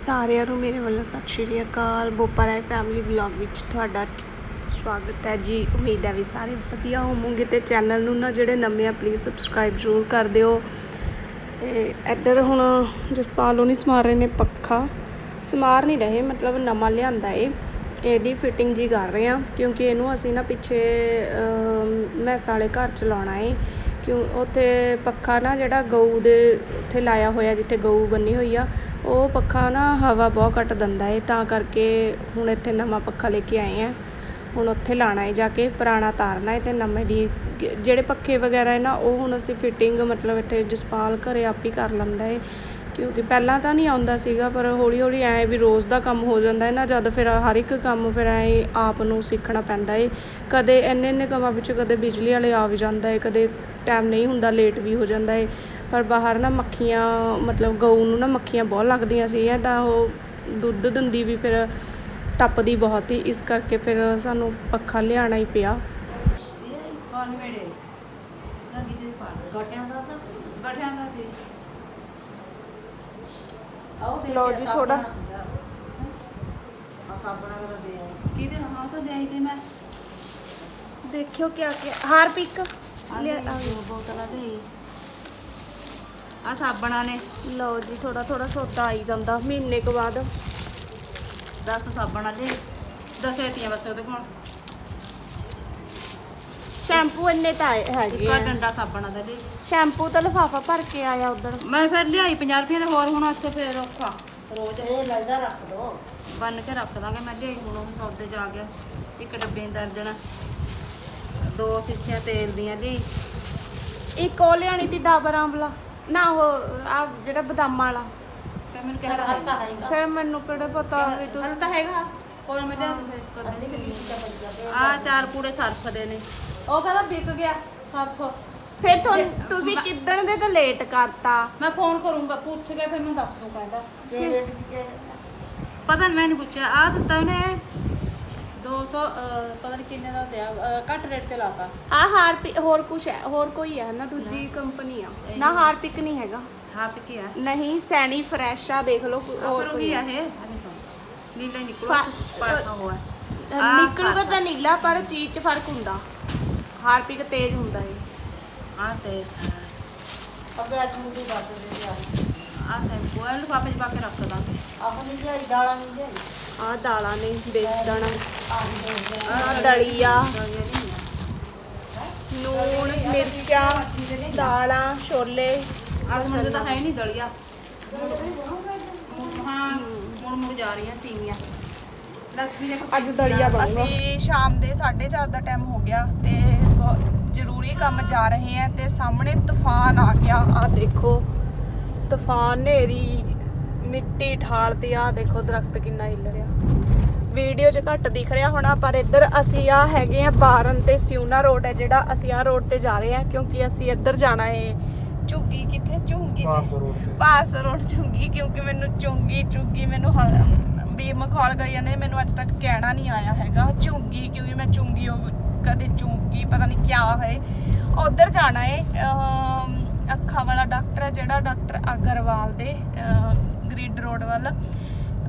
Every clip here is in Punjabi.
ਸਾਰਿਆਂ ਨੂੰ ਮੇਰੇ ਵੱਲੋਂ ਸਤਿ ਸ਼੍ਰੀ ਅਕਾਲ। ਬੋਪਾ ਰਾਏ ਫੈਮਿਲੀ ਵਲੌਗ ਵਿੱਚ ਤੁਹਾਡਾ ਸਵਾਗਤ ਹੈ ਜੀ। ਉਮੀਦ ਹੈ ਵੀ ਸਾਰੇ ਵਧੀਆ ਹੋਵੋਗੇ ਤੇ ਚੈਨਲ ਨੂੰ ਨਾ ਜਿਹੜੇ ਨਵੇਂ ਆ ਪਲੀਜ਼ ਸਬਸਕ੍ਰਾਈਬ ਜ਼ਰੂਰ ਕਰ ਦਿਓ। ਤੇ ਇੱਧਰ ਹੁਣ ਜਸਪਾਲ ਉਹਨੀ ਸਮਾਰ ਰਹੇ ਨੇ ਪੱਖਾ। ਸਮਾਰ ਨਹੀਂ ਰਹੇ, ਮਤਲਬ ਨਵਾਂ ਲਿਆਂਦਾ ਏ। ਇਹਦੀ ਫਿਟਿੰਗ ਜੀ ਕਰ ਰਹੇ ਆ, ਕਿਉਂਕਿ ਇਹਨੂੰ ਅਸੀਂ ਨਾ ਪਿੱਛੇ ਮੈਂ ਸਾਲੇ ਘਰ ਚਲਾਉਣਾ ਏ। ਕਿਉਂ ਉੱਥੇ ਪੱਖਾ ਨਾ ਜਿਹੜਾ ਗਊ ਦੇ ਉੱਥੇ ਲਾਇਆ ਹੋਇਆ ਜਿੱਥੇ ਗਊ ਬੰਨੀ ਹੋਈ ਆ, ਉਹ ਪੱਖਾ ਨਾ ਹਵਾ ਬਹੁਤ ਘੱਟ ਦਿੰਦਾ ਏ, ਤਾਂ ਕਰਕੇ ਹੁਣ ਇੱਥੇ ਨਵਾਂ ਪੱਖਾ ਲੈ ਕੇ ਆਏ ਆ। ਹੁਣ ਉੱਥੇ ਲਾਣਾ ਹੈ ਜਾ ਕੇ, ਪੁਰਾਣਾ ਤਾਰਨਾ ਏ ਅਤੇ ਨਵੇਂ ਦੀ ਜਿਹੜੇ ਪੱਖੇ ਵਗੈਰਾ ਹੈ ਨਾ, ਉਹ ਹੁਣ ਅਸੀਂ ਫਿਟਿੰਗ ਮਤਲਬ ਇੱਥੇ ਜਸਪਾਲ ਘਰੇ ਆਪ ਹੀ ਕਰ ਲੈਂਦਾ ਏ। ਕਿਉਂਕਿ ਪਹਿਲਾਂ ਤਾਂ ਨਹੀਂ ਆਉਂਦਾ ਸੀਗਾ, ਪਰ ਹੌਲੀ ਹੌਲੀ ਐ ਵੀ ਰੋਜ਼ ਦਾ ਕੰਮ ਹੋ ਜਾਂਦਾ ਹੈ ਨਾ, ਜਦ ਫਿਰ ਹਰ ਇੱਕ ਕੰਮ ਫਿਰ ਐ ਆਪ ਨੂੰ ਸਿੱਖਣਾ ਪੈਂਦਾ ਏ। ਕਦੇ ਇੰਨੇ ਇੰਨੇ ਕੰਮਾਂ ਵਿੱਚ ਕਦੇ ਬਿਜਲੀ ਵਾਲੇ ਆ ਵੀ ਜਾਂਦਾ ਏ, ਕਦੇ ਟਾਈਮ ਨਹੀਂ ਹੁੰਦਾ ਲੇਟ ਵੀ ਹੋ ਜਾਂਦਾ ਏ। ਪਰ ਬਾਹਰ ਨਾ ਮੱਖੀਆਂ ਮਤਲਬ ਗਊ ਨੂੰ ਨਾ ਮੱਖੀਆਂ ਬਹੁਤ ਲੱਗਦੀਆਂ ਸੀ। ਤਾਂ ਉਹ ਦੁੱਧ ਦਿੰਦੀ ਵੀ ਫਿਰ ਟੱਪਦੀ ਬਹੁਤ ਹੀ ਇਸ ਕਰਕੇ ਫਿਰ ਸਾਨੂੰ ਪੱਖਾ ਲਿਆਉਣਾ ਹੀ ਪਿਆ। ਲਓ ਜੀ ਥੋੜਾ ਆ ਸਾਬਣਾ ਦਾ ਦੇ ਆਈ ਕਿਹਦੇ ਹਾਂ ਤਾਂ ਦੇ ਆਈ ਤੇ ਮੈਂ। ਦੇਖਿਓ ਕਿਆ ਕਿਆ ਹਾਰਪਿਕ। ਆ ਲੈ ਦੋ ਬੋਤਲਾਂ ਦੇ। ਆ ਸਾਬਣਾ ਨੇ ਲਓ ਜੀ ਥੋੜਾ ਥੋੜਾ ਸੌਦਾ ਆਈ ਜਾਂਦਾ ਮਹੀਨੇ ਕੁ ਬਾਅਦ। 10 ਸਾਬਣਾ ਦੇ ਦਸੇ ਤੀਆਂ ਬਸ ਉਹਦੇ ਕੋਲ। ਸ਼ੈਂਪੂ ਇੰਨੇ ਤਾਂ ਹੈਗੇ ਇੱਕ ਆ। ਡੰਡਾ ਸਾਬਣਾ ਦਾ ਦੇ। ਸ਼ੈਂਪੂ ਤਾਂ ਲਫਾਫਾ ਭਰ ਕੇ ਆਇਆ ਉਧਰ। ਮੈਂ ਫਿਰ ਲਿਆਈ 50 ਰੁਪਏ ਦੇ ਹੋਰ ਹੁਣ ਇੱਥੇ ਫਿਰ ਔਖਾ। ਰੋਜ਼ ਇਹ ਲੱਗਦਾ ਰੱਖ ਦੋ। ਬੰਨ ਕੇ ਰੱਖ ਦਾਂਗੇ। ਮੈਂ ਲਿਆਈ ਹੁਣ ਉਹ ਸੌਦੇ ਜਾ ਗਿਆ। ਇੱਕ ਡੱਬੇ ਨੂੰ ਦਰਜਣਾ ਦੋ ਸੀਸੀਆਂ ਤੇਲ ਦੀਆਂ ਲਈ ਇੱਕ ਉਹ ਲਿਆਣੀ ਤੀ ਡਾਬਰ ਆਂਵਲਾ। ਨਾ ਉਹ ਆ ਜਿਹੜਾ ਬਦਾਮਾਂ ਵਾਲਾ। ਫਿਰ ਮੈਨੂੰ ਕਹਿ ਹਲਕਾ ਰਿਹਾ ਹੈਗਾ। ਫਿਰ ਮੈਨੂੰ ਕਿਹੜਾ ਪਤਾ ਵੀ ਤੂੰ ਹਲ ਤਾਂ ਹੈਗਾ। ਕੋਈ ਮੈਂ ਲਿਆ ਫਿਰ ਕਦੇ ਕਿਸੀ ਦਾ ਬੱਜਾ ਪਿਆ ਆ ਚਾਰ ਪੂੜੇ ਸਰਫ ਦੇ ਨੇ। ਉਹ ਕਹਿੰਦਾ ਵਿਕ ਗਿਆ ਸਰਫ। ਫਿਰ ਤੁਹਾਨੂੰ ਤੁਸੀਂ ਕਿੱਦਣ ਦੇ ਤਾਂ ਲੇਟ ਕਰਤਾ? ਮੈਂ ਫੋਨ ਕਰੂੰਗਾ ਪੁੱਛ ਕੇ ਫਿਰ ਮੈਨੂੰ ਦੱਸ ਦੂੰ ਕਹਿੰਦਾ। ਕੇ ਰੇਟ ਵਿੱਚ ਪਤਾ ਨਹੀਂ ਮੈਂ ਨਹੀਂ ਪੁੱਛਿਆ। ਆ ਦਿੱਤਾ ਉਹਨੇ 200 ਅਹ, ਪਤਾ ਨਹੀਂ ਕਿੰਨੇ ਦਾ ਦਿਆ ਅਹ, ਘੱਟ ਰੇਟ ਤੇ ਲਾਤਾ। ਆ ਹਾਰਪਿਕ ਹੋਰ ਕੁਛ ਹੈ ਹੋਰ ਕੋਈ ਹੈ ਨਾ ਦੂਜੀ ਕੰਪਨੀ ਆ। ਨਾ ਹਾਰਪਿਕ ਨਹੀਂ ਹੈਗਾ। ਹਾਂ ਪਿੱਕੀ ਆ। ਨਹੀਂ ਸੈਣੀ ਫਰੈਸ਼ ਆ ਦੇਖ ਲਓ ਕੋਈ ਆ ਹੋਰ ਕੋਈ ਉਹੀ ਆ ਹੈ। ਇਹ। ਆ ਦੇਖੋ ਨੀਲਾ ਹੀ ਨਿਕਲੋ ਪਾ- ਪਾਟਾ ਹੋਆ ਅਹ ਨਿਕਲੂਗਾ ਤਾਂ ਨੀਲਾ ਪਰ ਚੀਜ਼ 'ਚ ਫ਼ਰਕ ਹੁੰਦਾ। ਹਾਰਪਿਕ ਤੇਜ਼ ਹੁੰਦਾ ਏ ਆ ਤੇ ਅੱਗੇ ਅੱਜ ਨੂੰ ਦੀ ਬਾਤ ਦੇ ਆ ਆ ਸੈਂਪੂ ਆ ਲਿਫਾਫੇ 'ਚ ਪਾ ਕੇ ਰੱਖ ਦਾਂਗੇ। ਆਹ ਨਹੀਂ ਜਾਈ ਡਾਲਾਂ ਨਹੀਂ ਜਾਈ ਆ ਦਾਲਾਂ ਨੇ ਬੇਸਣ ਆ ਦਲੀਆ ਆ ਨੂਣ ਮਿਰਚਾਂ ਦਾਲਾਂ ਛੋਲੇ। ਅੱਜ ਮੁੰਡੇ ਤਾਂ ਹੈ ਨਹੀਂ ਦਲੀਆ। ਹਾਂ ਮੁੜ ਮੁੜ ਜਾ ਰਹੀਆਂ ਤੀਵੀਆਂ। ਲక్ష్ਮੀ ਦੇ ਅੱਜ ਦਲੀਆ ਬਣੂਗਾ। ਅਸੀਂ ਸ਼ਾਮ ਦੇ 4:30 ਦਾ ਟਾਈਮ ਹੋ ਗਿਆ ਤੇ ਬਹੁਤ ਜ਼ਰੂਰੀ ਕੰਮ ਜਾ ਰਹੇ ਹਾਂ ਤੇ ਸਾਹਮਣੇ ਤੂਫਾਨ ਆ ਗਿਆ। ਆ ਦੇਖੋ ਤੂਫਾਨ ਨੇਰੀ ਮਿੱਟੀ ਠਾਲ ਤੇ ਆ ਦੇਖੋ ਦਰਖਤ ਕਿੰਨਾ ਹਿੱਲ ਰਿਹਾ। ਵੀਡੀਓ 'ਚ ਘੱਟ ਦਿਖ ਰਿਹਾ ਹੋਣਾ ਪਰ ਇੱਧਰ ਅਸੀਂ ਆ ਹੈਗੇ ਆ ਬਾਰਨ ਤੇ ਸਿਉਨਾ ਰੋਡ ਹੈ ਜਿਹੜਾ ਅਸੀਂ ਆ ਰੋਡ ਤੇ ਜਾ ਰਹੇ ਹਾਂ ਕਿਉਂਕਿ ਅਸੀਂ ਇੱਧਰ ਜਾਣਾ ਹੈ। ਝੁੱਗੀ ਕਿੱਥੇ? ਝੁੰਗੀ ਤੇ। ਰੋਡ ਤੇ। ਪਾਸ ਰੋਡ ਚੁੰਗੀ ਕਿਉਂਕਿ ਮੈਨੂੰ ਚੁੰਗੀ ਚੁੰਗੀ ਮੈਨੂੰ ਵੀ ਮਖੌਲ ਕਰੀ ਜਾਂਦੇ ਮੈਨੂੰ ਅੱਜ ਤੱਕ ਕਹਿਣਾ ਨਹੀਂ ਆਇਆ ਹੈਗਾ। ਚੁੰਗੀ ਕਿਉਂਕਿ ਮੈਂ ਚੁੰਗੀ ਉਹ ਕਦੇ ਚੁੰਗੀ ਪਤਾ ਨਹੀਂ ਕਿਆ ਹੈ। ਉਧਰ ਜਾਣਾ ਹੈ ਅੱਖਾਂ ਵਾਲਾ ਡਾਕਟਰ ਹੈ ਜਿਹੜਾ ਡਾਕਟਰ ਅਗਰਵਾਲ ਦੇ ਗ੍ਰਿਡ ਰੋਡ ਵੱਲ।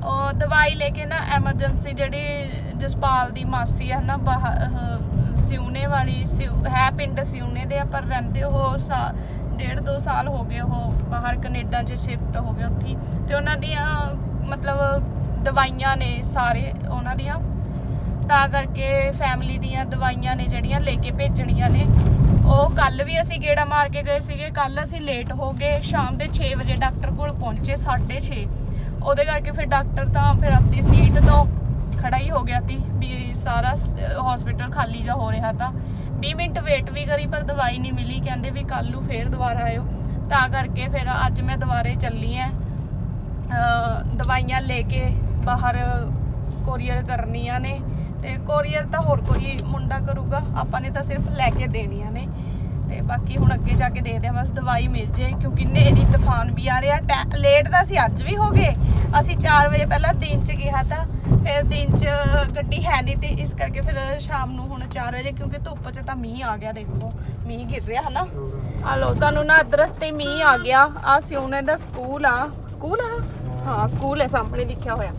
ਉਹ ਦਵਾਈ ਲੈ ਕੇ ਨਾ ਐਮਰਜੈਂਸੀ ਜਿਹੜੀ ਜਸਪਾਲ ਦੀ ਮਾਸੀ ਹੈ ਨਾ ਬਾਹ- ਅਹ, ਸਿਉਨੇ ਵਾਲੀ ਸਿਉ- ਹੈ ਪਿੰਡ ਸਿਉਨੇ ਦੇ ਪਰ ਰਹਿੰਦੇ ਉਹ ਸਾ- ਡੇਢ ਦੋ ਸਾਲ ਹੋ ਗਏ ਉਹ ਬਾਹਰ ਕੈਨੇਡਾ 'ਚ ਸ਼ਿਫਟ ਹੋ ਗਏ ਉੱਥੇ। ਹੀ। ਤੇ ਉਹਨਾਂ ਦੀਆਂ ਮਤਲਬ ਦਵਾਈਆਂ ਨੇ ਸਾਰੇ ਉਹਨਾਂ ਦੀਆਂ। ਤਾਂ ਕਰਕੇ ਫੈਮਿਲੀ ਦੀਆਂ ਦਵਾਈਆਂ ਨੇ ਜਿਹੜੀਆਂ ਲੈ ਕੇ ਭੇਜਣੀਆਂ ਨੇ। ਉਹ ਕੱਲ ਵੀ ਅਸੀਂ ਗੇੜਾ ਮਾਰ ਕੇ ਗਏ ਸੀਗੇ। ਕੱਲ ਅਸੀਂ ਲੇਟ ਹੋ ਗਏ। ਸ਼ਾਮ ਦੇ 6 ਵਜੇ ਡਾਕਟਰ ਕੋਲ ਪਹੁੰਚੇ 6:30 ਉਹਦੇ ਕਰਕੇ ਫਿਰ ਡਾਕਟਰ ਤਾਂ ਫਿਰ ਆਪਣੀ ਸੀਟ ਤੋਂ ਖੜਾ ਹੀ ਹੋ ਗਿਆ ਤੀ ਵੀ ਸਾਰਾ ਹਸਪੀਟਲ ਖਾਲੀ ਜਾ ਹੋ ਰਿਹਾ ਤਾਂ। 20 ਮਿੰਟ ਵੇਟ ਵੀ ਕਰੀ ਪਰ ਦਵਾਈ ਨਹੀਂ ਮਿਲੀ। ਕਹਿੰਦੇ ਵੀ ਕੱਲ ਨੂੰ ਫੇਰ ਦੁਬਾਰਾ ਆਇਓ। ਤਾਂ ਕਰਕੇ ਫਿਰ ਅੱਜ ਮੈਂ ਦੁਬਾਰੇ ਚੱਲੀ ਐ ਦਵਾਈਆਂ ਲੈ ਕੇ ਬਾਹਰ ਕੋਰੀਅਰ ਕਰਨੀਆਂ ਨੇ। ਤੇ ਕੋਰੀਅਰ ਤਾਂ ਹੋਰ ਕੋਈ ਮੁੰਡਾ ਕਰੂਗਾ, ਆਪਾਂ ਨੇ ਤਾਂ ਸਿਰਫ ਲੈ ਕੇ ਦੇਣੀਆਂ ਨੇ। ਤੇ ਬਾਕੀ ਹੁਣ ਅੱਗੇ ਜਾ ਕੇ ਦੇਖਦੇ ਆ ਬਸ ਦਵਾਈ ਮਿਲ ਜੇ, ਕਿਉਂਕਿ ਨੇਰੀ ਤੂਫਾਨ ਵੀ ਆ ਰਿਹਾ। ਟੈ- ਲੇਟ ਤਾਂ ਅਸੀਂ ਅੱਜ ਵੀ ਹੋ ਗਏ। ਅਸੀਂ 4 ਵਜੇ ਪਹਿਲਾਂ ਦਿਨ ਚ ਗਿਆ ਤਾਂ, ਫਿਰ ਦਿਨ ਚ ਗੱਡੀ ਹੈ ਨਹੀਂ ਤੇ ਇਸ ਕਰਕੇ ਫਿਰ ਸ਼ਾਮ ਨੂੰ ਹੁਣ 4 ਵਜੇ, ਕਿਉਂਕਿ ਧੁੱਪ ਚ ਤਾਂ ਮੀਂਹ ਆ ਗਿਆ, ਦੇਖੋ। ਮੀਂਹ ਗਿਰ ਰਿਹਾ, ਹਨਾ? ਆ ਲੋ ਸਾਨੂੰ ਨਾ ਅਦਰਸ ਤੇ ਮੀਂਹ ਆ ਗਿਆ। ਆ ਸਿਉਨੇ ਦਾ ਸਕੂਲ ਆ। ਸਕੂਲ ਆ? ਹਾਂ, ਸਕੂਲ ਹੈ, ਸਾਹਮਣੇ ਲਿਖਿਆ ਹੋਇਆ।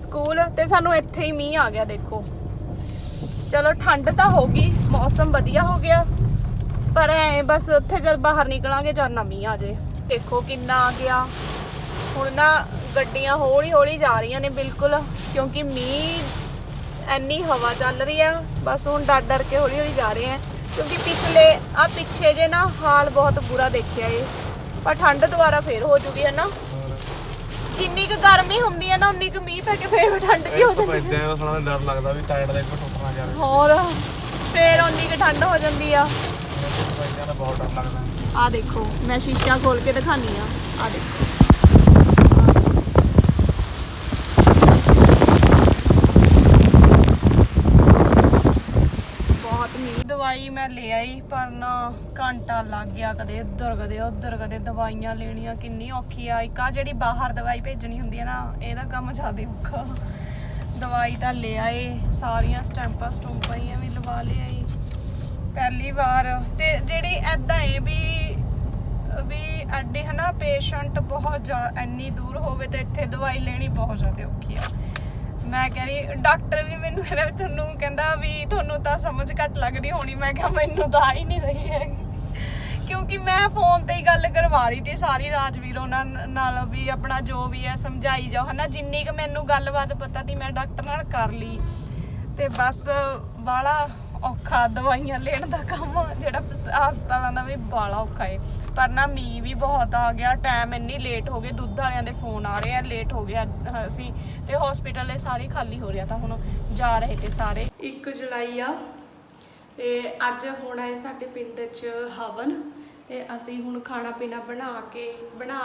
ਸਕੂਲ ਤੇ ਸਾਨੂੰ ਇੱਥੇ ਹੀ ਮੀਂਹ ਆ ਗਿਆ, ਦੇਖੋ। ਚਲੋ ਠੰਡ ਤਾਂ ਹੋ ਗਈ, ਮੌਸਮ ਵਧੀਆ ਹੋ ਗਿਆ। ਪਰ ਐ ਬਸ ਉੱਥੇ ਜਦ ਬਾਹਰ ਨਿਕਲਾਂਗੇ ਜਾਂ ਨਾ ਆ ਜੇ ਦੇਖੋ ਕਿੰਨਾ ਆ ਗਿਆ। ਹੁਣ ਨਾ ਗੱਡੀਆਂ ਹੌਲੀ ਹੌਲੀ ਜਾ ਰਹੀਆਂ ਨੇ ਬਿਲਕੁਲ, ਕਿਉਂਕਿ ਮੀਂਹ ਐਨੀ ਹਵਾ ਚੱਲ ਰਹੀ ਆ, ਬਸ ਹੁਣ ਡਰ ਡਰ ਕੇ ਹੌਲੀ ਹੌਲੀ ਜਾ ਰਹੇ ਆ। ਕਿਉਂਕਿ ਪਿਛਲੇ ਆ ਪਿੱਛੇ ਜੇ ਨਾ ਹਾਲ ਬਹੁਤ ਬੁਰਾ ਦੇਖਿਆ ਏ। ਪਰ ਠੰਡ ਦੁਬਾਰਾ ਫੇਰ ਹੋ ਚੁੱਕੀ ਹੈ ਨਾ। ਜਿੰਨੀ ਕੁ ਗਰਮੀ ਹੁੰਦੀ ਹੈ ਨਾ ਉਨੀ ਕੁ ਮੀਂਹ ਪੈ ਕੇ ਫੇਰ ਠੰਡ ਜੀ ਹੋ ਜਾਂਦੀ ਪੈਦਿਆਂ ਦਾ ਸੁਣਾ ਡਰ ਲੱਗਦਾ ਵੀ ਟਾਇਰ ਦਾ ਇੱਕ ਟੁੱਟ ਨਾ ਜਾਵੇ। ਹੋਰ ਫੇਰ ਉਨੀ ਕੁ ਠੰਡ ਹੋ ਜਾਂਦੀ ਆ। ਦਾ ਬਹੁਤ ਡਰ ਲੱਗਦਾ। ਆ ਦੇਖੋ ਮੈਂ ਸ਼ੀਸ਼ਾ ਖੋਲ ਕੇ ਦਿਖਾਨੀ ਆ। ਆ ਦੇਖੋ ਬਹੁਤ ਮੀਂਹ ਦਵਾਈ ਮੈਂ ਲੈ ਆਈ, ਪਰ ਨਾ ਘੰਟਾ ਲੱਗ ਗਿਆ ਕਦੇ ਇੱਧਰ, ਕਦੇ ਉੱਧਰ, ਕਦੇ ਦਵਾਈਆਂ ਲੈਣੀਆਂ, ਕਿੰਨੀ ਔਖੀ ਆ। ਇੱਕ ਆ ਜਿਹੜੀ ਬਾਹਰ ਦਵਾਈ ਭੇਜਣੀ ਹੁੰਦੀ ਹੈ ਨਾ, ਇਹਦਾ ਕੰਮ ਜ਼ਿਆਦਾ ਔਖਾ। ਦਵਾਈ ਤਾਂ ਲੈ ਆਏ, ਸਾਰੀਆਂ ਸਟੈਂਪਾਂ ਸਟੂੰਪਾਂ ਹੀ ਵੀ ਲਵਾ ਲਿਆਈ ਪਹਿਲੀ ਵਾਰ ਤੇ ਜਿਹੜੀ ਐਦਾਂ ਏ ਵੀ ਵੀ ਐਡੇ ਹਨਾ ਪੇਸ਼ੈਂਟ ਬਹੁਤ ਜ਼ਿਆ- ਇੰਨੀ ਦੂਰ ਹੋਵੇ ਤੇ ਇੱਥੇ ਦਵਾਈ ਲੈਣੀ ਬਹੁਤ ਜ਼ਿਆਦਾ ਔਖੀ ਆ। ਮੈਂ ਕਹਿ ਰਹੀ, ਡਾਕਟਰ ਵੀ ਮੈਨੂੰ ਕਹਿੰਦਾ ਵੀ ਤੁਹਾਨੂੰ ਕਹਿੰਦਾ ਵੀ ਤੁਹਾਨੂੰ ਤਾਂ ਸਮਝ ਘੱਟ ਲੱਗਦੀ ਹੋਣੀ। ਮੈਂ ਕਿਹਾ, ਮੈਨੂੰ ਤਾਂ ਆ ਹੀ ਨਹੀਂ ਰਹੀ ਹੈਗੀ। ਕਿਉਂਕਿ ਮੈਂ ਫੋਨ ਤੇ ਹੀ ਗੱਲ ਕਰਵਾ ਰਹੀ ਤੇ ਸਾਰੀ ਰਾਜਵੀਰ ਉਹਨਾਂ ਨਾਲ ਵੀ ਆਪਣਾ ਜੋ ਵੀ ਹੈ, ਸਮਝਾਈ ਜਾਓ, ਹਨਾ? ਜਿੰਨੀ ਕੁ ਮੈਨੂੰ ਗੱਲਬਾਤ ਪਤਾ ਸੀ, ਮੈਂ ਡਾਕਟਰ ਨਾਲ ਕਰ ਲਈ। ਤੇ ਬਸ ਬਾਲਾ ਔਖਾ, ਦਵਾਈਆਂ ਲੈਣ ਦਾ ਕੰਮ ਜਿਹੜਾ ਹਸਪਤਾਲਾਂ ਦਾ ਵੀ ਬਾਲਾ ਔਖਾ ਏ। ਪਰ ਨਾ ਮੀਂਹ ਵੀ ਬਹੁਤ ਆ ਗਿਆ ਟਾਈਮ ਇੰਨੀ ਲੇਟ ਹੋ ਗਏ ਦੁੱਧ ਵਾਲਿਆਂ ਦੇ ਫੋਨ ਆ ਰਹੇ ਆ ਲੇਟ ਹੋ ਗਿਆ ਅਸੀਂ, ਤੇ ਹਸਪੀਟਲ ਇਹ ਸਾਰੇ ਖਾਲੀ ਹੋ ਰਿਹਾ ਤਾਂ ਹੁਣ ਜਾ ਰਹੇ ਤੇ ਸਾਰੇ। 1 ਜੁਲਾਈ ਆ, ਤੇ ਅੱਜ ਹੋਣਾ ਹੈ ਸਾਡੇ ਪਿੰਡ 'ਚ ਹਵਨ, ਤੇ ਅਸੀਂ ਹੁਣ ਖਾਣਾ ਪੀਣਾ ਬਣਾ ਕੇ, ਬਣਾ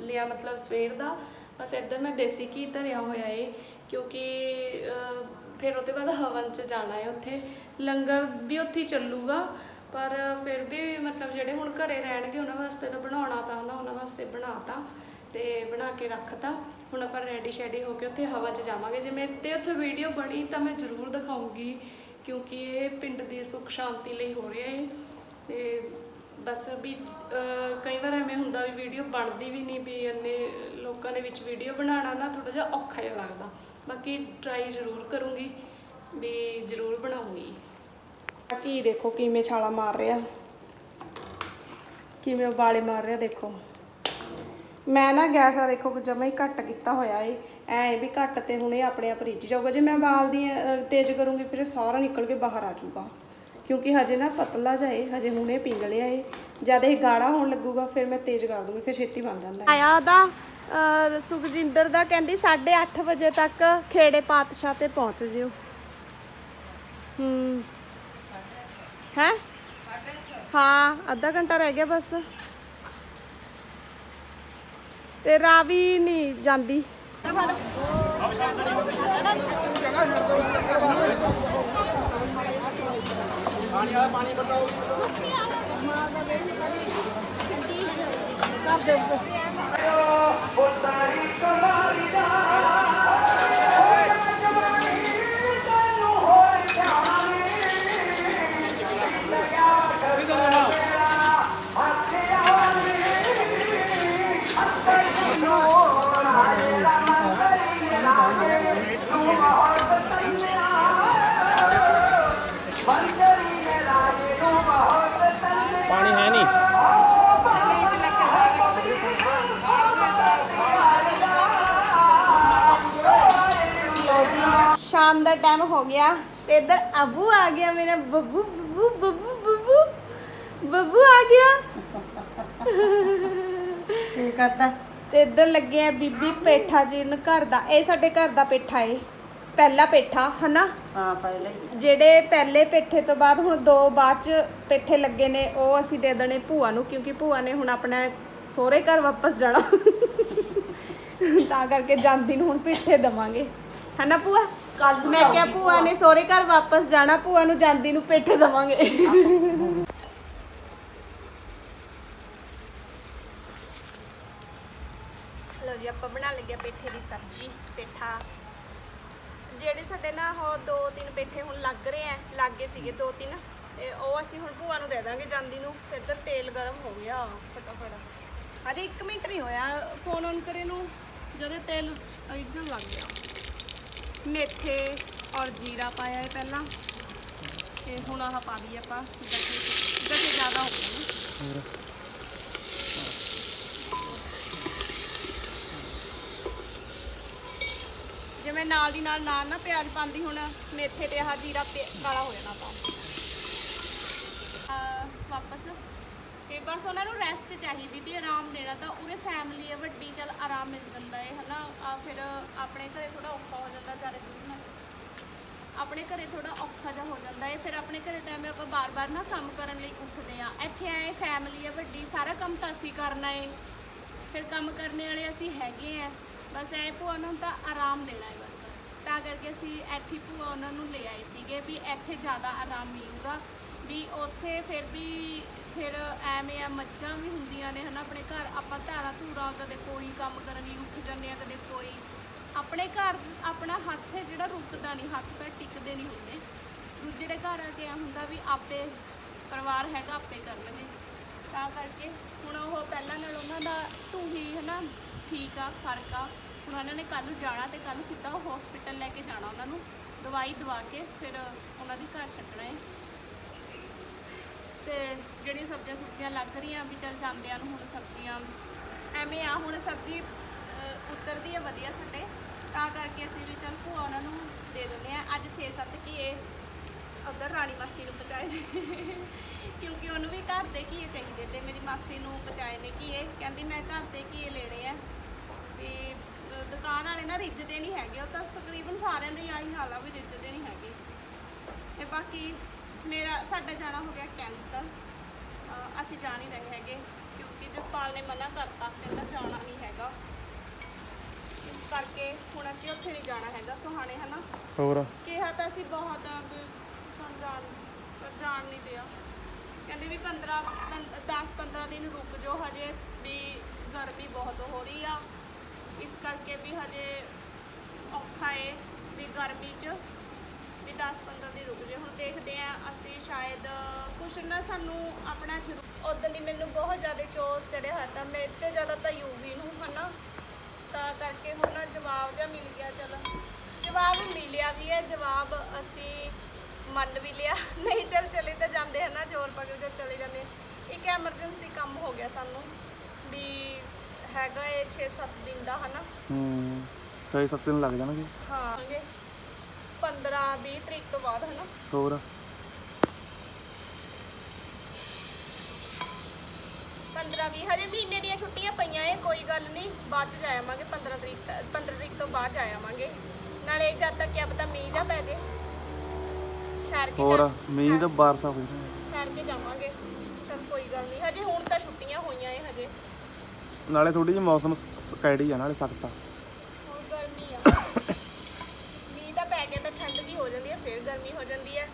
ਲਿਆ ਮਤਲਬ ਸਵੇਰ ਦਾ। ਬਸ ਇੱਧਰ ਮੈਂ ਦੇਸੀ ਘੀ ਧਰਿਆ ਹੋਇਆ ਏ ਕਿਉਂਕਿ ਅਹ, ਫਿਰ ਉਹਦੇ ਬਾਅਦ ਹਵਨ 'ਚ ਜਾਣਾ ਹੈ ਉੱਥੇ। ਲੰਗਰ ਵੀ ਉੱਥੇ ਚੱਲੂਗਾ ਪਰ ਫਿਰ ਵੀ ਮਤਲਬ ਜਿਹੜੇ ਹੁਣ ਘਰੇ ਰਹਿਣਗੇ ਉਹਨਾਂ ਵਾਸਤੇ ਤਾਂ ਬਣਾਉਣਾ ਤਾਂ ਨਾ ਉਹਨਾਂ ਵਾਸਤੇ ਬਣਾਤਾ ਤੇ ਬਣਾ ਕੇ ਰੱਖਤਾ। ਹੁਣ ਆਪਾਂ ਰੈਡੀ ਸ਼ੈਡੀ ਹੋ ਕੇ ਉੱਥੇ ਹਵਾ 'ਚ ਜਾਵਾਂਗੇ। ਜੇ ਮੇਰੇ ਤੇ ਉੱਥੇ ਵੀਡੀਓ ਬਣੀ ਤਾਂ ਮੈਂ ਜ਼ਰੂਰ ਦਿਖਾਉਂਗੀ ਕਿਉਂਕਿ ਇਹ ਪਿੰਡ ਦੀ ਸੁੱਖ ਸ਼ਾਂਤੀ ਲਈ ਹੋ ਰਿਹਾ ਹੈ ਤੇ ਬਸ ਵੀ ਕਈ ਵਾਰ ਐਵੇਂ ਹੁੰਦਾ ਵੀ ਵੀਡੀਓ ਬਣਦੀ ਵੀ ਨਹੀਂ ਵੀ ਇੰਨੇ ਲੋਕਾਂ ਦੇ ਵਿੱਚ ਵੀਡੀਓ ਬਣਾਉਣਾ ਨਾ ਥੋੜਾ ਜਿਹਾ ਔਖਾ ਜਿਹਾ ਲੱਗਦਾ। ਬਾਕੀ ਟਰਾਈ ਜ਼ਰੂਰ ਕਰੂੰਗੀ ਵੀ ਜ਼ਰੂਰ ਬਣਾਉਂਗੀ। ਕੀ ਦੇਖੋ ਕਿਵੇਂ ਛਾਲਾ ਮਾਰ ਰਿਹਾ। ਕਿਵੇਂ ਉਬਾਲੇ ਮਾਰ ਰਿਹਾ ਦੇਖੋ। ਮੈਂ ਨਾ ਗੈਸ ਆ ਦੇਖੋ ਜਮਾ ਹੀ ਘੱਟ ਕੀਤਾ ਹੋਇਆ ਏ। ਐ ਵੀ ਘੱਟ ਤੇ ਹੁਣ ਇਹ ਆਪਣੇ ਆਪ ਰਿੱਝ ਜਾਊਗਾ। ਜੇ ਮੈਂ ਉਬਾਲਦੀ ਅ, ਤੇਜ਼ ਕਰੂੰਗੀ ਫਿਰ ਸਾਰਾ ਨਿਕਲ ਕੇ ਬਾਹਰ ਆ ਜਾਊਗਾ। ਕਿਉਂਕਿ ਹਜੇ ਨਾ ਪਤਲਾ ਜਾਏ ਹਜੇ ਹੁਣ ਇਹ ਪਿੰਗ ਲਿਆ ਏ। ਜਦ ਇਹ ਗਾੜਾ ਹੋਣ ਲੱਗੂਗਾ ਫਿਰ ਮੈਂ ਤੇਜ਼ ਕਰ ਦੂੰਗੀ ਫਿਰ ਛੇਤੀ ਬਣ ਜਾਂਦਾ ਆਇਆ ਦਾ ਸੁਖਜਿੰਦਰ ਦਾ ਕਹਿੰਦੀ 8:30 ਵਜੇ ਤੱਕ ਖੇੜੇ ਪਾਤਸ਼ਾਹ ਤੇ ਪਹੁੰਚ ਜਿਓ। ਹੂੰ। ਹੈ? ਹਾਂ, ਅੱਧਾ ਘੰਟਾ ਰਹਿ ਗਿਆ ਬਸ। ਤੇ ਰਾਵੀ ਨਹੀਂ ਜਾਂਦੀ। ਪਾਣੀ Puerto Rico. ਦਾ ਟਾਈਮ ਹੋ ਗਿਆ ਤੇ ਇੱਧਰ ਅਬੂ ਆ ਗਿਆ ਮੇਰਾ ਬੱਬੂ ਬੱਬੂ ਬੱਬੂ ਬੱਬੂ ਬੱਬੂ ਆ ਗਿਆ। ਕੀ ਕਰਤਾ? ਤੇ ਇੱਧਰ ਲੱਗੇ ਆ ਬੀਬੀ ਪੇਠਾ ਜੀ ਨੂੰ ਘਰ ਦਾ। ਇਹ ਸਾਡੇ ਘਰ ਦਾ ਪੇਠਾ ਏ ਪਹਿਲਾ ਪੇਠਾ ਹਨਾ? ਹਾਂ ਪਹਿਲਾਂ ਹੀ ਜਿਹੜੇ ਪਹਿਲੇ ਪੇਠੇ ਤੋਂ ਬਾਅਦ ਹੁਣ ਦੋ ਬਾਅਦ ਚ ਪੇਠੇ ਲੱਗੇ ਨੇ ਉਹ ਅਸੀਂ ਦੇ ਦੇਣੇ ਭੂਆ ਨੂੰ ਕਿਉਂਕਿ ਭੂਆ ਨੇ ਹੁਣ ਆਪਣਾ ਸਹੁਰੇ ਘਰ ਵਾਪਸ ਜਾਣਾ। ਤਾਂ ਕਰਕੇ ਜਾਂਦੀ ਨੂੰ ਹੁਣ ਪੇਠੇ ਦਵਾਂਗੇ। ਹਨਾ ਭੂਆ? ਕੱਲ ਮੈਂ ਕਿਹਾ ਭੂਆ ਨੇ ਸਹੁਰੇ ਘਰ ਵਾਪਸ ਜਾਣਾ ਭੂਆ ਨੂੰ ਜਾਂਦੀ ਨੂੰ ਪੇਠੇ ਦਵਾਂਗੇ। ਲੋ ਜੀ ਆਪਾਂ ਬਣਾ ਲਈਏ ਪੇਠੇ ਦੀ ਸਬਜ਼ੀ ਪੇਠਾ। ਜਿਹੜੇ ਸਾਡੇ ਨਾ ਉਹ ਦੋ ਤਿੰਨ ਪੇਠੇ ਹੁਣ ਲੱਗ ਰਹੇ ਆ ਲੱਗੇ ਸੀਗੇ ਦੋ ਤਿੰਨ ਤੇ ਉਹ ਅਸੀਂ ਹੁਣ ਭੂਆ ਨੂੰ ਦੇ ਦਾਂਗੇ ਜਾਂਦੀ ਨੂੰ ਤੇ ਇੱਧਰ ਤੇਲ ਗਰਮ ਹੋ ਗਿਆ ਫਟਾਫਟ। ਅਰੇ 1 ਮਿੰਟ ਨਹੀਂ ਹੋਇਆ ਫੋਨ ਔਨ ਕਰੇ ਨੂੰ ਜਦੋਂ ਤੇਲ ਇੱਜਣ ਲੱਗ ਗਿਆ। ਮੇਥੇ ਔਰ ਜੀਰਾ ਪਾਇਆ ਹੈ ਪਹਿਲਾਂ। ਤੇ ਹੁਣ ਆਹ ਪਾ ਦਈਏ ਆਪਾਂ। ਗੱਟੇ ਗੱਟੇ ਜ਼ਿਆਦਾ ਹੋ ਗਏ ਨੇ। ਜਿਵੇਂ ਨਾਲ ਦੀ ਨਾਲ ਨਾਲ ਨਾ ਪਿਆਜ਼ ਪਾਉਂਦੀ ਹੁਣ, ਮੇਥੇ ਤੇ ਆਹ ਜੀਰਾ ਪੇ- ਕਾਲਾ ਹੋ ਜਾਣਾ ਤਾਂ ਅਹ ਵਾਪਸ। ਤੇ ਬਸ ਉਹਨਾਂ ਨੂੰ ਰੈਸਟ ਚਾਹੀਦੀ ਤੇ ਆਰਾਮ ਦੇਣਾ ਤਾਂ ਉਰੇ ਫੈਮਿਲੀ ਹੈ ਵੱਡੀ ਚਲ ਆਰਾਮ ਮਿਲ ਜਾਂਦਾ ਹੈ ਹਨਾ। ਆ ਫਿਰ ਆਪਣੇ ਘਰੇ ਥੋੜਾ ਔਖਾ ਹੋ ਜਾਂਦਾ ਚਾਰੇ ਦਿਨ ਆਪਣੇ ਘਰੇ ਥੋੜਾ ਔਖਾ ਜਿਹਾ ਹੋ ਜਾਂਦਾ ਹੈ ਫਿਰ ਆਪਣੇ ਘਰੇ ਟਾਈਮ ਆਪਾਂ ਬਾਰ-ਬਾਰ ਨਾ ਕੰਮ ਕਰਨ ਲਈ ਉੱਠਦੇ ਆ। ਇੱਥੇ ਆਏ ਫੈਮਿਲੀ ਹੈ ਵੱਡੀ, ਸਾਰਾ ਕੰਮ ਤਾਂ ਅਸੀਂ ਕਰਨਾ ਹੈ ਫਿਰ ਕੰਮ ਕਰਨੇ ਵਾਲੇ ਅਸੀਂ ਹੈਗੇ ਆ। ਬਸ ਐ ਭੂਆ ਨੂੰ ਤਾਂ ਆਰਾਮ ਦੇਣਾ ਹੈ ਬਸ। ਤਾਂ ਕਰਕੇ ਅਸੀਂ ਇੱਥੇ ਭੂਆ ਉਹਨਾਂ ਨੂੰ ਲੈ ਆਏ ਸੀਗੇ ਵੀ ਇੱਥੇ ਜ਼ਿਆਦਾ ਆਰਾਮ ਮਿਲੂਗਾ ਵੀ ਉੱਥੇ ਫਿਰ ਵੀ ਫਿਰ ਐਵੇਂ ਆ ਮੱਝਾਂ ਵੀ ਹੁੰਦੀਆਂ ਨੇ ਹਨਾ, ਆਪਣੇ ਘਰ ਆਪਾਂ ਧਾਰਾ ਧੂਰਾ ਕਦੇ ਕੋਈ ਕੰਮ ਕਰਨ ਲਈ ਉੱਠ ਜਾਂਦੇ ਆ ਕਦੇ ਕੋਈ ਆਪਣੇ ਘਰ, ਆਪਣਾ ਹੱਥ ਹੈ ਜਿਹੜਾ ਰੁਕਦਾ ਨਹੀਂ, ਹੱਥ ਪੈਰ ਟਿਕਦੇ ਨਹੀਂ ਹੁੰਦੇ। ਦੂਜੇ ਦੇ ਘਰ ਆ ਕੇ ਆ ਹੁੰਦਾ ਵੀ ਆਪੇ ਪਰਿਵਾਰ ਹੈਗਾ, ਆਪੇ ਕਰਨਗੇ ਤਾਂ ਕਰਕੇ ਹੁਣ ਉਹ ਪਹਿਲਾਂ ਨਾਲ ਉਹਨਾਂ ਦਾ ਢੂਹੀ ਹੈ ਨਾ ਠੀਕ ਆ, ਫ਼ਰਕ ਆ। ਹੁਣ ਉਹਨਾਂ ਨੇ ਕੱਲ੍ਹ ਨੂੰ ਜਾਣਾ ਤੇ ਕੱਲ੍ਹ ਨੂੰ ਸਿੱਧਾ ਹਸਪੀਟਲ ਲੈ ਕੇ ਜਾਣਾ ਉਹਨਾਂ ਨੂੰ। ਦਵਾਈ ਦਵਾ ਕੇ ਫਿਰ ਉਹਨਾਂ ਦੀ ਘਰ ਛੱਡਣਾ ਹੈ। ਤੇ ਜਿਹੜੀਆਂ ਸਬਜ਼ੀਆਂ ਸੁਬਜ਼ੀਆਂ ਲੱਗ ਰਹੀਆਂ ਵੀ ਚੱਲ ਜਾਂਦਿਆਂ ਨੂੰ ਹੁਣ ਸਬਜ਼ੀਆਂ। ਐਵੇਂ ਆ, ਹੁਣ ਸਬਜ਼ੀ ਉਤਰਦੀ ਹੈ ਵਧੀਆ ਸਾਡੇ। ਤਾਂ ਕਰਕੇ ਅਸੀਂ ਵੀ ਚੱਲ ਭੂਆ ਉਹਨਾਂ ਨੂੰ ਦੇ ਦਿੰਦੇ ਆ। ਅੱਜ 6-7 ਘੀਏ ਉਧਰ ਰਾਣੀ ਮਾਸੀ ਨੂੰ ਪਹੁੰਚਾਏ ਨੇ। ਕਿਉਂਕਿ ਉਹਨੂੰ ਵੀ ਘਰ ਦੇ ਘੀਏ ਚਾਹੀਦੇ ਤੇ ਮੇਰੀ ਮਾਸੀ ਨੂੰ ਪਹੁੰਚਾਏ ਨੇ ਘੀਏ। ਕਹਿੰਦੀ ਮੈਂ ਘਰ ਦੇ ਘੀਏ ਲੈਣੇ ਆ। ਵੀ ਦੁਕਾਨ ਵਾਲੇ ਨਾ ਰਿੱਝਦੇ ਨਹੀਂ ਹੈਗੇ। ਉਹ ਤਾਂ ਤਕਰੀਬਨ ਸਾਰਿਆਂ ਦੇ ਆਹੀ ਹਾਲ ਆ ਵੀ ਰਿੱਝਦੇ ਨਹੀਂ ਹੈਗੇ। ਤੇ ਬਾਕੀ ਮੇਰਾ, ਸਾਡਾ ਜਾਣਾ ਹੋ ਗਿਆ ਕੈਂਸਲ ਅਸੀਂ ਜਾ ਨਹੀਂ ਰਹੇ ਹੈਗੇ ਕਿਉਂਕਿ ਜਸਪਾਲ ਨੇ ਮਨਾ ਕਰਤਾ ਕਹਿੰਦਾ ਜਾਣਾ ਨਹੀਂ ਹੈਗਾ। ਇਸ ਕਰਕੇ ਹੁਣ ਅਸੀਂ ਉੱਥੇ ਨਹੀਂ ਜਾਣਾ ਹੈਗਾ ਸੁਹਾਣੇ ਹਨਾ? ਹੋਰ? ਕਿਹਾ ਤਾਂ ਅਸੀਂ ਬਹੁਤ ਵੀ ਸਾਨੂੰ ਜਾਣ ਪਰ ਜਾਣ ਨਹੀਂ ਦਿਆ। ਕਹਿੰਦੇ ਵੀ 15 10 15 ਦਿਨ ਰੁਕ ਜਾਓ ਹਜੇ ਵੀ ਗਰਮੀ ਬਹੁਤ ਹੋ ਰਹੀ ਆ। ਇਸ ਕਰਕੇ ਵੀ ਹਜੇ ਔਖਾ ਏ ਵੀ ਗਰਮੀ 'ਚ ਵੀ 10 15 ਦਿਨ ਰੁਕ ਜਾਓ। ਹੁਣ ਦੇਖਦੇ ਆ ਅਸੀਂ ਸ਼ਾਇਦ ਕੁਛ ਨਾ ਸਾਨੂੰ ਆਪਣਾ ਉਦੋਂ ਦੀ ਮੈਨੂੰ ਬਹੁਤ ਜ਼ਿਆਦਾ ਚੋਰ ਚੜਿਆ ਹੋਇਆ ਤਾਂ ਮੇਰੇ ਤੇ ਜ਼ਿਆਦਾ ਤਾਂ ਯੂਵੀ ਨੂੰ ਹਨਾ? ਤਾਂ ਕਰਕੇ ਹੁਣ ਨਾ ਜਵਾਬ ਜਿਹਾ ਮਿਲ ਗਿਆ ਚਲੋ। ਜਵਾਬ ਮਿਲਿਆ ਵੀ ਹੈ ਜਵਾਬ ਅਸੀਂ ਮੰਨ ਵੀ ਲਿਆ। ਨਹੀਂ ਚੱਲ ਚਲੇ ਤਾਂ ਜਾਂਦੇ ਹਨ? ਚੋਰ ਪਕੜ ਕੇ ਚਲੇ ਜਾਂਦੇ। ਇੱਕ ਐਮਰਜੈਂਸੀ ਕੰਮ ਹੋ ਗਿਆ ਸਾਨੂੰ ਵੀ ਹੈਗਾ ਇਹ 6-7 ਦਿਨ ਦਾ ਹਨਾ? ਹੂੰ ਸਹੀ ਸੱਤ ਦਿਨ ਲੱਗ ਜਾਣਗੇ। ਹਾਂ। 15-20 ਤਰੀਕ ਤੋਂ ਬਾਅਦ ਹਨਾ? ਹੋਰ? 15-20 ਹਜੇ ਮਹੀਨੇ ਦੀਆਂ ਛੁੱਟੀਆਂ ਪਈਆਂ ਏ ਕੋਈ ਗੱਲ ਨਹੀਂ ਬਾਅਦ ਚ ਜਾ ਆਵਾਂਗੇ 15 ਤਰੀਕ ਤ- 15 ਤਰੀਕ ਤੋਂ ਬਾਅਦ ਜਾ ਆਵਾਂਗੇ। ਨਾਲੇ ਜਦ ਤੱਕ ਕਿਆ ਪਤਾ ਮੀਂਹ ਜਾ ਪੈ ਜੇ ਠਹਿਰ ਕੇ ਹੋਰ ਜਾ- ਮੀਂਹ ਤਾਂ ਬਾਰਸਾ ਹੋਈ ਨਾ ਠਹਿਰ ਕੇ ਜਾਵਾਂਗੇ। ਚਲ ਕੋਈ ਗੱਲ ਨਹੀਂ ਹਜੇ ਹੁਣ ਤਾਂ ਛੁੱਟੀਆਂ ਹੋਈਆਂ ਏ ਹਜੇ। ਨਾਲੇ ਥੋੜੀ ਜਿਹੀ ਮੌਸਮ ਸਕੈੜੀ ਆ ਨਾਲੇ ਸਖਤ ਆ ਹੁਣ ਗਰਮੀ ਆ ਮੀਂਹ ਤਾਂ ਪੈ ਕੇ ਤਾਂ ਠੰਡ ਦੀ ਹੋ ਜਾਂਦੀ ਹੈ, ਫਿਰ ਗਰਮੀ ਹੋ ਜਾਂਦੀ ਹੈ।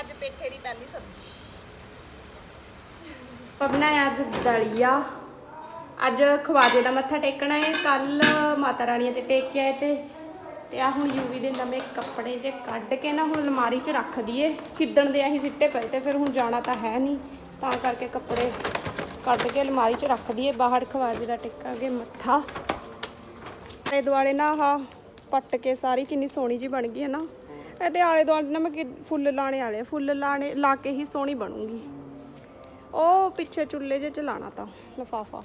ਅੱਜ ਪੇਠੇ ਦੀ ਪਹਿਲੀ ਸਬਜ਼ੀ। ਬਣਾਇਆ ਅੱਜ ਦਲੀਆ। ਅੱਜ ਖਵਾਜੇ ਦਾ ਮੱਥਾ ਟੇਕਣਾ ਹੈ। ਕੱਲ ਮਾਤਾ ਰਾਣੀਆਂ ਤੇ ਟੇਕ ਕੇ ਆਏ ਤੇ। ਤੇ ਆ ਹੁਣ ਯੂਵੀ ਦੇ ਨਵੇਂ ਕੱਪੜੇ ਜੇ ਕੱਢ ਕੇ ਨਾ ਹੁਣ ਅਲਮਾਰੀ 'ਚ ਰੱਖ ਦਈਏ। ਕਿੱਦਣ ਦੇ ਅਸੀਂ ਸਿੱਟੇ ਪਏ ਤੇ ਫਿਰ ਹੁਣ ਜਾਣਾ ਤਾਂ ਹੈ ਨਹੀਂ। ਤਾਂ ਕਰਕੇ ਕੱਪੜੇ ਕੱਢ ਕੇ ਅਲਮਾਰੀ 'ਚ ਰੱਖ ਦਈਏ। ਬਾਹਰ ਖਵਾਜੇ ਦਾ ਟੇਕਾਂਗੇ ਮੱਥਾ। ਇਹ ਦੁਆਲੇ ਨਾ ਆਹ ਪੱਟ ਕੇ ਸਾਰੀ ਕਿੰਨੀ ਸੋਹਣੀ ਜੀ ਬਣ ਗਈ ਹੈ ਨਾ। ਇਹਦੇ ਆਲੇ ਦੁਆਲੇ ਨਾ ਮੈਂ ਫੁੱਲ ਲਾਣੇ ਵਾਲੇ ਆ, ਫੁੱਲ ਲਾਣੇ ਲਾ ਕੇ ਹੀ ਸੋਹਣੀ ਬਣੂਗੀ। ਉਹ ਪਿੱਛੇ ਚੁੱਲ੍ਹੇ ਜੇ ਚਲਾਣਾ ਤਾਂ ਲਫਾਫਾ।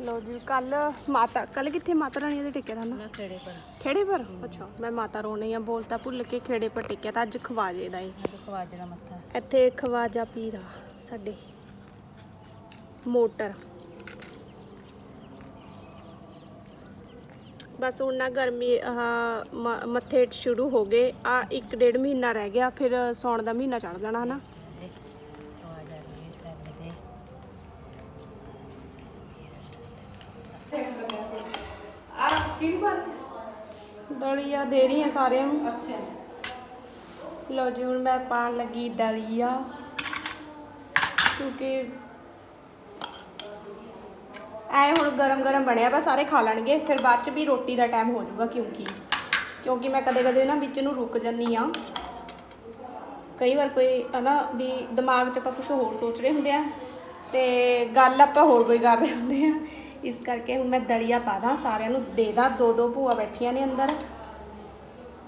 ਲੋ ਜੀ ਕੱਲ ਮਾਤਾ ਕੱਲ ਕਿੱਥੇ ਮਾਤਾ ਰਾਣੀ ਦੇ ਟਿੱਕੇ ਦਾ ਨਾ? ਖੇੜੇ ਪਰ। ਖੇੜੇ ਪਰ? ਅੱਛਾ ਮੈਂ ਮਾਤਾ ਰੋਣੀ ਆ ਬੋਲਤਾ ਭੁੱਲ ਕੇ ਖੇੜੇ ਪਰ ਟਿੱਕਿਆ ਤਾਂ ਅੱਜ ਖਵਾਜੇ ਦਾ ਏ। ਅੱਜ ਖਵਾਜੇ ਦਾ ਮੱਥਾ। ਇੱਥੇ ਖਵਾਜਾ ਪੀਰਾ ਸਾਡੇ ਮੋਟਰ। ਬਸ ਹੁਣ ਨਾ ਗਰਮੀ, ਆਹ ਮੱਥੇ ਸ਼ੁਰੂ ਹੋ ਗਏ। ਆ ਇੱਕ ਡੇਢ ਮਹੀਨਾ ਰਹਿ ਗਿਆ, ਫਿਰ ਸੌਣ ਦਾ ਮਹੀਨਾ ਚੜ ਜਾਣਾ, ਹਨਾ? ਖਵਾਜਾ ਦਲੀਆ ਦੇ ਰਹੀ ਆ ਸਾਰਿਆਂ ਨੂੰ। ਅੱਛਾ ਲੋ ਜੀ, ਹੁਣ ਮੈਂ ਪਾਣ ਲੱਗੀ ਦਲੀਆ। ਕਿਉਂਕਿ ਐ ਹੁਣ ਗਰਮ ਗਰਮ ਬਣਿਆ ਵਾ, ਸਾਰੇ ਖਾ ਲੈਣਗੇ। ਫਿਰ ਬਾਅਦ ਚ ਵੀ ਰੋਟੀ ਦਾ ਟਾਈਮ ਹੋ ਜਾਊਗਾ ਕਿਉਂਕਿ। ਕਿਉਂਕਿ ਮੈਂ ਕਦੇ ਕਦੇ ਨਾ ਵਿੱਚ ਨੂੰ ਰੁਕ ਜੰਨੀ ਆ ਕਈ ਵਾਰ ਕੋਈ ਹਨਾ ਵੀ ਦਿਮਾਗ 'ਚ ਆਪਾਂ ਕੁਝ ਹੋਰ ਸੋਚ ਰਹੇ ਹੁੰਦੇ ਆ ਤੇ ਗੱਲ ਆਪਾਂ ਹੋਰ ਕੋਈ ਕਰ ਰਹੇ ਹੁੰਦੇ ਆ। ਇਸ ਕਰਕੇ ਹੁਣ ਮੈਂ ਦਲੀਆ ਪਾ ਦਾਂ, ਸਾਰਿਆਂ ਨੂੰ ਦੇ ਦਾਂ। ਦੋ ਦੋ ਭੂਆ ਬੈਠੀਆਂ ਨੇ ਅੰਦਰ।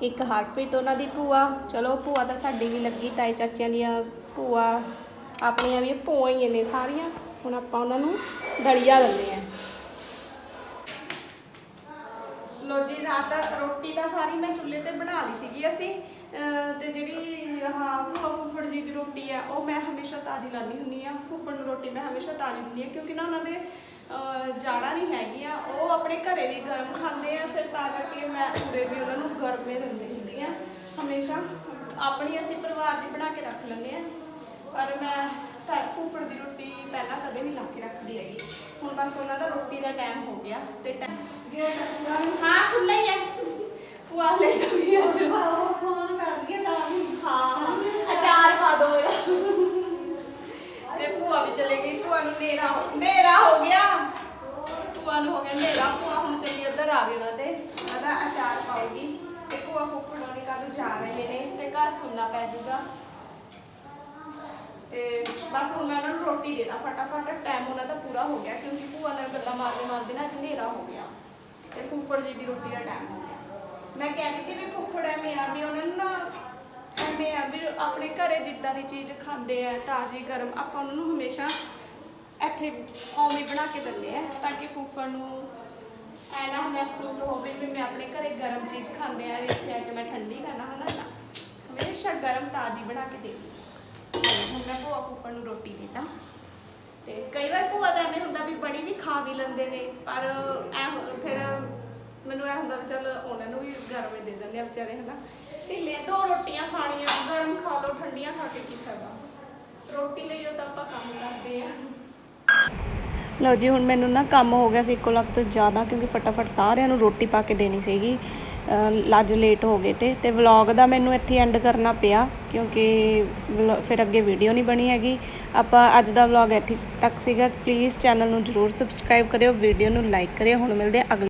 ਇੱਕ ਹਰਪ੍ਰੀਤ ਉਹਨਾਂ ਦੀ ਭੂਆ। ਚਲੋ ਭੂਆ ਤਾਂ ਸਾਡੀ ਵੀ ਲੱਗੀ ਤਾਏ ਚਾਚਿਆਂ ਦੀਆਂ ਭੂਆ। ਆਪਣੀਆਂ ਵੀ ਭੂਆ ਹੀ ਨੇ ਸਾਰੀਆਂ। ਹੁਣ ਆਪਾਂ ਉਹਨਾਂ ਨੂੰ ਦਲੀਆ ਦਿੰਦੇ ਆ ਲੋ ਜੀ, ਰਾਤ ਰੋਟੀ ਤਾਂ ਸਾਰੀ ਮੈਂ ਚੁੱਲ੍ਹੇ ਤੇ ਬਣਾ ਲਈ ਸੀਗੀ ਅਸੀਂ। ਅਹ ਤੇ ਜਿਹੜੀ ਹਾਂ ਭੂਆ ਫੁੱਫੜ ਜੀ ਦੀ ਰੋਟੀ ਆ, ਉਹ ਮੈਂ ਹਮੇਸ਼ਾ ਤਾਜ਼ੀ ਲਾਣੀ ਹੁੰਦੀ ਆ ਫੁੱਫੜ ਨੂੰ ਰੋਟੀ ਮੈਂ ਹਮੇਸ਼ਾ ਤਾਜ਼ੀ ਦਿੰਦੀ ਆ ਕਿਉਂਕਿ ਨਾ ਉਹਨਾਂ ਦੇ, ਅਹ ਜਾੜਾ ਨਹੀਂ ਹੈਗੀਆਂ। ਉਹ ਆਪਣੇ ਘਰੇ ਵੀ ਗਰਮ ਖਾਂਦੇ ਆ, ਫਿਰ ਤਾਂ ਕਰਕੇ ਮੈਂ ਪੂਰੇ ਵੀ ਉਹਨਾਂ ਨੂੰ ਗਰਮੇ ਦਿੰਦੀ ਹੁੰਦੀ ਆ ਹਮੇਸ਼ਾ ਆਪਣੀ ਅਸੀਂ ਪਰਿਵਾਰ ਦੀ ਬਣਾ ਕੇ ਰੱਖ ਲੈਂਦੇ ਆ ਪਰ ਮੈਂ ਦੀ ਰੋਟੀ ਪਹਿਲਾਂ ਕਦੇ ਨਹੀਂ ਲਾ ਕੇ ਰੱਖਦੀ ਹੈਗੀ। ਹੁਣ ਬਸ ਉਹਨਾਂ ਦਾ ਰੋਟੀ ਦਾ ਟਾਈਮ ਹੋ ਗਿਆ ਤੇ ਟਾਈਮ ਹਾਂ। ਖੁੱਲਾ ਹੀ ਹੈ। ਭੂਆ ਲੈ ਜਾਊਗੀ ਅੱਜ। ਫੋਨ ਕਰ ਦਈਏ ਤਾਂ ਵੀ। ਹਾਂ ਅਚਾਰ ਪਾ ਦੋ ਮੇਰਾ ਤੇ ਭੂਆ ਵੀ ਚਲੇ ਗਈ। ਭੂਆ ਨੂੰ ਨੇਰਾ ਹੋ ਨੇਰਾ ਹੋ ਗਿਆ। ਭੂਆ ਨੂੰ ਹੋ ਗਿਆ ਨੇਰਾ ਭੂਆ ਹੁਣ ਚੱਲੀ ਉੱਧਰ ਆ ਗਈ ਉਹਨਾਂ ਤੇ ਉਹਦਾ ਅਚਾਰ ਪਾਉਗੀ ਤੇ ਭੂਆ ਫੁੱਫੜ ਹੋਣੀ ਕੱਲ ਜਾ ਰਹੇ ਨੇ ਤੇ ਘਰ ਸੁਣਨਾ ਪੈ ਜਾਊਗਾ। ਤੇ ਬਸ ਹੁਣ ਮੈਂ ਉਹਨਾਂ ਨੂੰ ਰੋਟੀ ਦੇ ਫਟਾਫਟ ਟਾਈਮ ਉਹਨਾਂ ਦਾ ਪੂਰਾ ਹੋ ਗਿਆ ਕਿਉਂਕਿ ਭੂਆ ਨਾਲ ਗੱਲਾਂ ਮਾਰਦੇ ਮਾਰਦੇ ਨਾ ਅੱਜ ਹਨੇਰਾ ਹੋ ਗਿਆ ਤੇ ਫੁੱਫੜ ਜੀ ਦੀ ਰੋਟੀ ਦਾ ਟਾਈਮ ਹੋ ਗਿਆ। ਮੈਂ ਕਹਿ ਰਹੀ ਸੀ ਵੀ ਫੁੱਫੜ ਐਵੇਂ ਆ ਵੀ ਉਹਨਾਂ ਨੂੰ ਨਾ ਐਵੇਂ ਆ ਵੀ ਆਪਣੇ ਘਰੇ ਜਿੱਦਾਂ ਦੀ ਚੀਜ਼ ਖਾਂਦੇ ਆ, ਤਾਜ਼ੀ ਗਰਮ, ਆਪਾਂ ਉਹਨਾਂ ਨੂੰ ਹਮੇਸ਼ਾ ਇੱਥੇ ਉਵੇਂ ਬਣਾ ਕੇ ਦਿੰਦੇ ਆ ਤਾਂ ਕਿ ਫੁੱਫੜ ਨੂੰ ਐ ਨਾ ਮਹਿਸੂਸ ਹੋਵੇ ਵੀ ਮੈਂ ਆਪਣੇ ਘਰੇ ਗਰਮ ਚੀਜ਼ ਖਾਂਦੇ ਆ ਵੀ ਇੱਥੇ ਆ ਕੇ ਮੈਂ ਠੰਡੀ ਖਾਣਾ ਹਨਾ ਨਾ ਹਮੇਸ਼ਾ ਗਰਮ ਤਾਜ਼ੀ ਬਣਾ ਕੇ ਦੇ ਹੁਣ ਮੈਂ ਭੂਆ ਫੁੱਫੜ ਨੂੰ ਰੋਟੀ ਦੇਤਾ। ਤੇ ਕਈ ਵਾਰ ਭੂਆ ਦਾ ਐਵੇਂ ਹੁੰਦਾ ਵੀ ਬਣੀ ਵੀ ਖਾ ਵੀ ਲੈਂਦੇ ਨੇ, ਪਰ ਐ ਫਿਰ ਮੈਨੂੰ ਐ ਹੁੰਦਾ ਵੀ ਚੱਲ ਉਹਨਾਂ ਨੂੰ ਵੀ ਗਰਮੇ ਦੇ ਦਿੰਦੇ ਆ ਵਿਚਾਰੇ, ਹਨਾ। ਢਿੱਲੇ ਦੋ ਰੋਟੀਆਂ ਖਾਣੀਆਂ, ਗਰਮ ਖਾ ਲਓ, ਠੰਡੀਆਂ ਖਾ ਕੇ ਕੀ ਫਾਇਦਾ। ਰੋਟੀ ਲਈ ਉਹ ਤਾਂ ਆਪਾਂ ਕੰਮ ਕਰਦੇ ਆ। ਲਓ ਜੀ, ਹੁਣ ਮੈਨੂੰ ਨਾ ਕੰਮ ਹੋ ਗਿਆ ਸੀ, ਇੱਕੋ ਲੱਖ ਜ਼ਿਆਦਾ, ਕਿਉਂਕਿ ਫਟਾਫਟ ਸਾਰਿਆਂ ਨੂੰ ਰੋਟੀ ਪਾ ਕੇ ਦੇਣੀ ਸੀਗੀ। ਅੱਜ ਲੇਟ ਹੋ ਗਏ ਤੇ ਤੇ ਵਲੌਗ ਦਾ ਮੈਨੂੰ ਇੱਥੇ ਐਂਡ ਕਰਨਾ ਪਿਆ, ਕਿਉਂਕਿ ਵਲੌ- ਫਿਰ ਅੱਗੇ ਵੀਡੀਓ ਨਹੀਂ ਬਣੀ ਹੈਗੀ। ਆਪਾਂ ਅੱਜ ਦਾ ਵਲੌਗ ਇੱਥੇ ਤੱਕ ਸੀਗਾ। ਪਲੀਜ਼ ਚੈਨਲ ਨੂੰ ਜਰੂਰ ਸਬਸਕ੍ਰਾਈਬ ਕਰਿਓ ਵੀਡੀਓ ਨੂੰ ਲਾਈਕ ਕਰਿਓ। ਹੁਣ ਮਿਲਦੇ ਆ ਅਗਲੇ